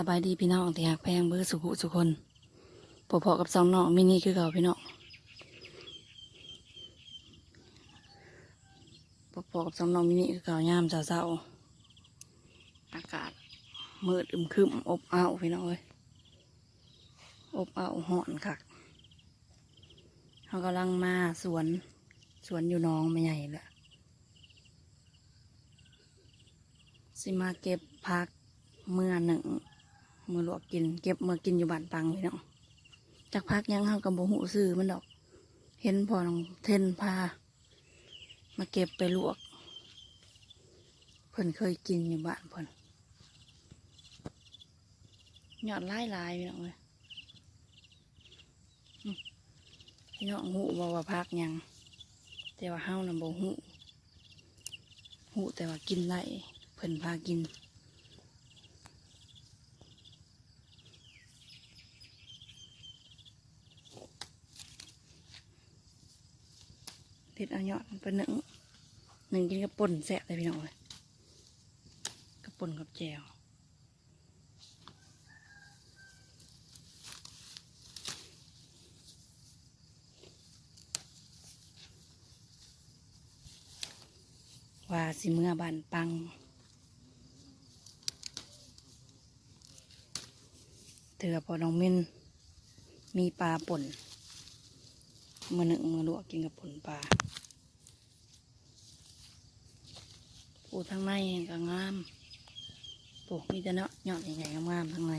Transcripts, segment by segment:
สบายดีพี่น้องที่หักแพงเบอร์สุขุสุคนพอๆกับสองน้องมินิคือเก่าพี่น้องพอๆกับสองน้องมินิคือเก่ายามเช้าๆอากาศมืดอึมครึมอบอ้าวพี่น้องเอ้ยอบอ้าวห่อนคักเขากำลังมาสวนสวนอยู่น้องไม่ใหญ่ละสิมาเก็บพักเมื่อหนึ่ง มือลวกกิน เก็บมือกินอยู่บ้านปังพี่น้องจากพักยังเฮากับโบหูซื้อมันดอก เห็นพอน้องเทนพา มาเก็บไปลวก เพิ่นเคยกินอยู่บ้านเพิ่นหยอดไล่ลายๆพี่น้องเลยพี่น้องหูบอกว่าพักยัง แต่ว่าเฮานะโบหูหูแต่ว่ากินไล่เพิ่นพากิน เด็ดเอายอดมันไปหนึ่งหนึ่งกินกับป่นแสะเลยพี่น้องเลยกับป่นกับแจวว่าสิเมื่อบานปัง เถือพอน้องมินมีปลาป่น มือหนึ่งมือลวกกินกับผลปลาปูทางในก็งามปูมีแต่เนาะยอดใหญ่ๆงามๆทางใน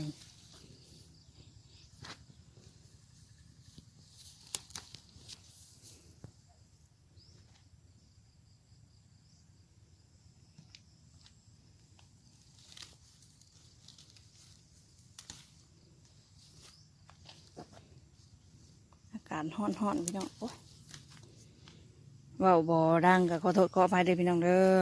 อากาศห้อนพี่น้องโอ้ว่าบอดังก็ขอโทษขออภัยเด้อพี่น้องเด้อ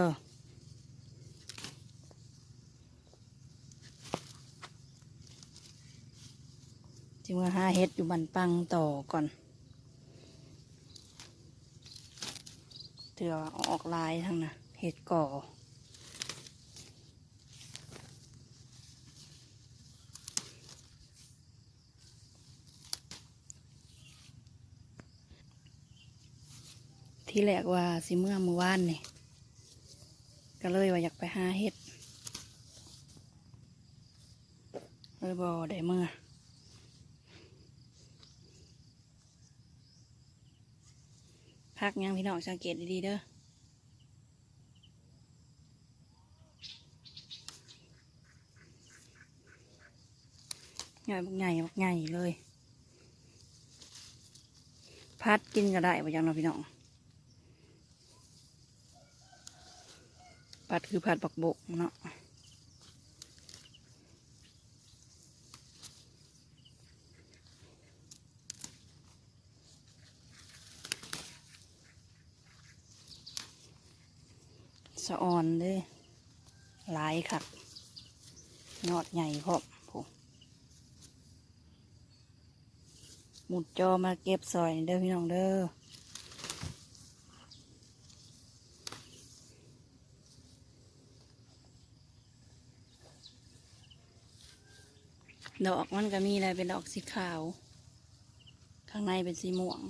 จิมาห้าเฮ็ดอยู่บันปังต่อก่อนเถื่ออออกลายทั้งนะเห็ดก่อ ที่แรกว่าสิเมื่อมือว่านนี่ก็เลยว่าอยากไปหาเห็ดเลยบอได้เมื่อพักยังพี่น้องสังเกตดีๆเด้อใหญ่บักใหญ่บักใหญ่เลย พัดกินก็ได้ไป่ะยังเนาพี่น้อง ผัดคือผัดบักบกเนาะสะออนเด้หลายคักยอดใหญ่พร้อมผมหมุดจอมาเก็บซอยเด้อพี่น้องเด้อ ดอกมันก็มีอะไรเป็นดอกสีขาว ข้างในเป็นสีม่วง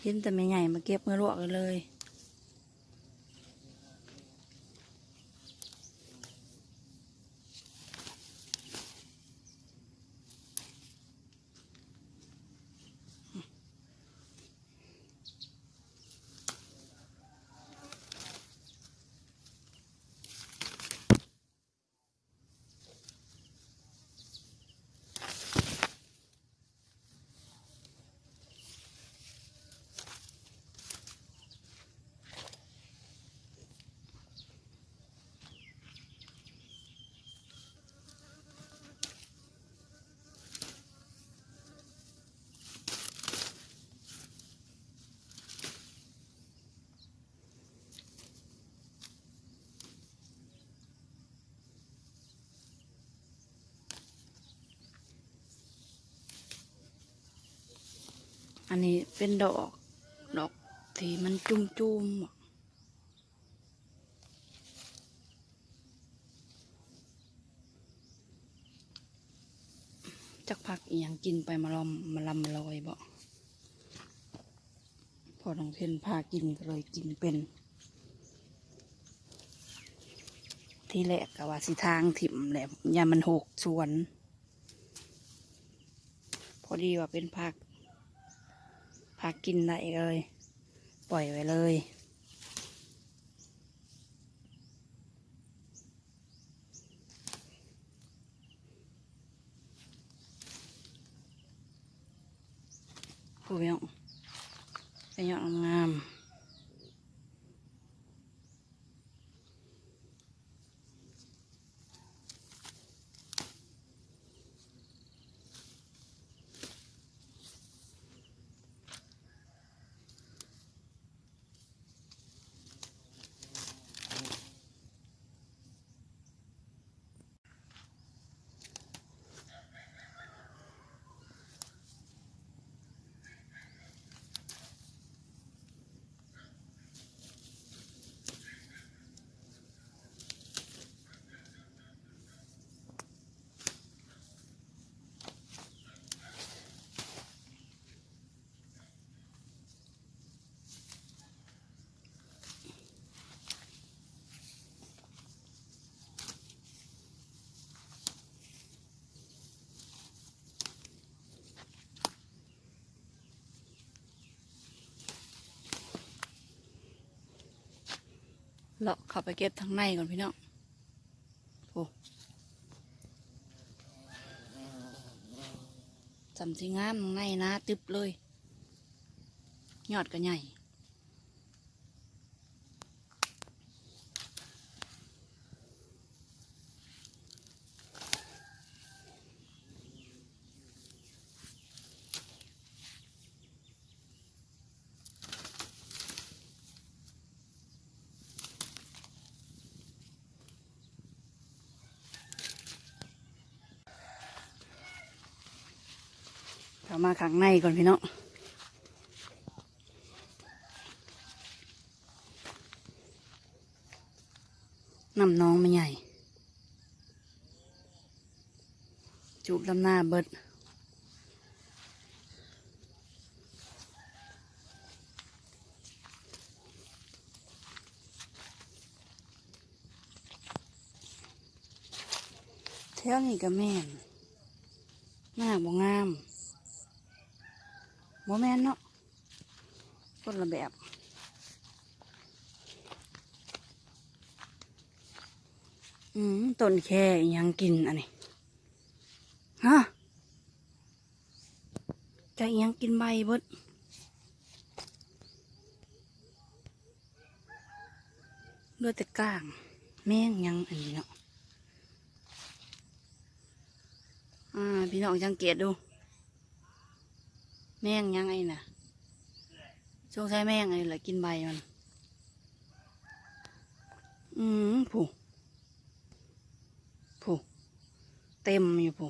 เห็นแต่ไม่ใหญ่มาเก็บมาลวกกันเลย นนี้เป็นดอก ดอกที่มันจุ่มจุมๆจักพักอีหยังกินไปมาลอมมาลำมาลอยบ่พอน้องเพนพากินก็เลยกินเป็น ที่แรกก็ว่าสิทางถิ่มแหละยามันหกสวน พอดีว่าเป็นผักากินไหนเลย ปล่อยไว้เลย ผู้เพียงเป็นยอดงาม เลาะเข้าไปเก็บทางในก่อนพี่น้องโอ้จำชิ่งามทางในนะ ตึบเลย ยอดก็ใหญ่ เข้ามาข้างในก่อนพี่น้องน้ำน้องไม่ใหญ่ จูบลำหน้าเบิดแถวนี้ก็แม่นหน้าบ่งาม บ่แมนเนาะคนละแบบอืมต้นแค่ยังกินอันนี้ฮะจะยังกินใบเบิดเลือดแต่ก้าง แม่งยังอันนี้เนาะอ่าพี่น้องสังเกตดู แม่งยังไงน่ะสงสัยแม่งไงแหละกินใบมัน อืมผูผูเต็มอยู่ผู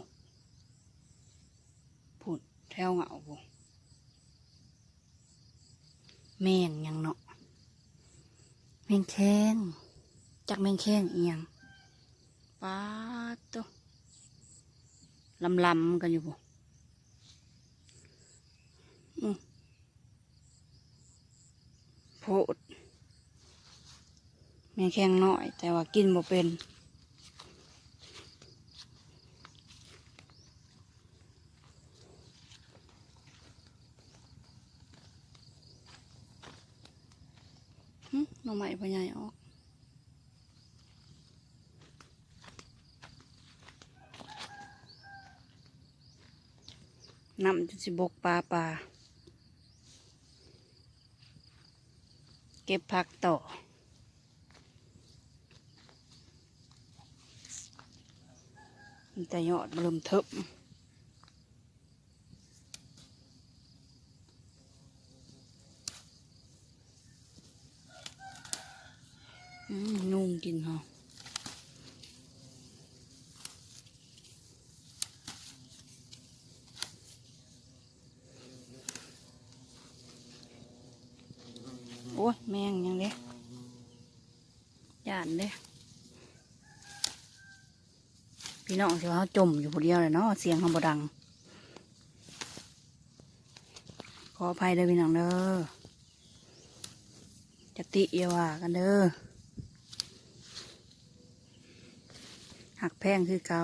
ผูแถวเหงาผูแม่งยังเนาะแมงแข้งจักแมงแข้งเอียงป้าตัวลำลำๆกันอยู่บ่อืมโพดแม่แข้งน้อย แต่ว่ากินบ่เป็นหึหน่อไม้พ่อใหญ่ออกนำจนสิบกปลาปลา เก็บผักต่อมีแต่ยอดเริ่มทึบนุ่งกินเหร ออ้ยแมงยังเด้ย่านเด้พี่น้องสิว่าเขาจมอยู่ผู้เดียวเลยเนาะเสียงเขาบดัง ขออภัยเด้อพี่น้องเด้อจะติอย่าว่ากันเด้อหักแพงคือเก่า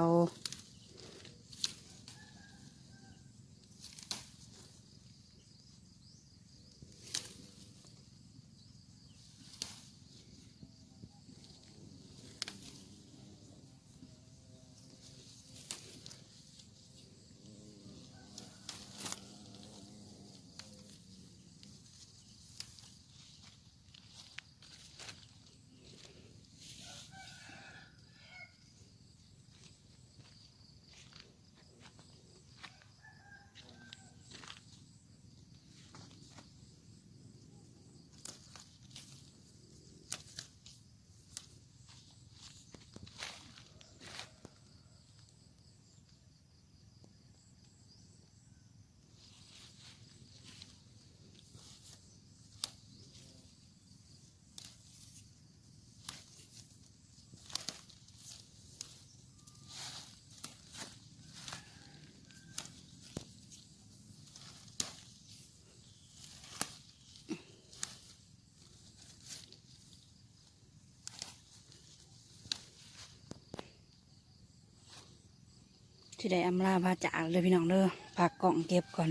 ที่ได้อำลาพาจากเลยพี่น้องเด้อฝากกล่องเก็บก่อน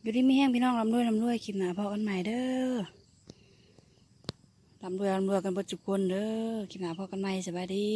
อยู่ที่ไม่แห้งพี่น้องลำด้วยลำด้วยคลิปหนาพอกันใหม่เด้อลำด้วยลำด้วยกันเบดจุกคนเด้อคลิปหนาพอกันใหม่สบายดี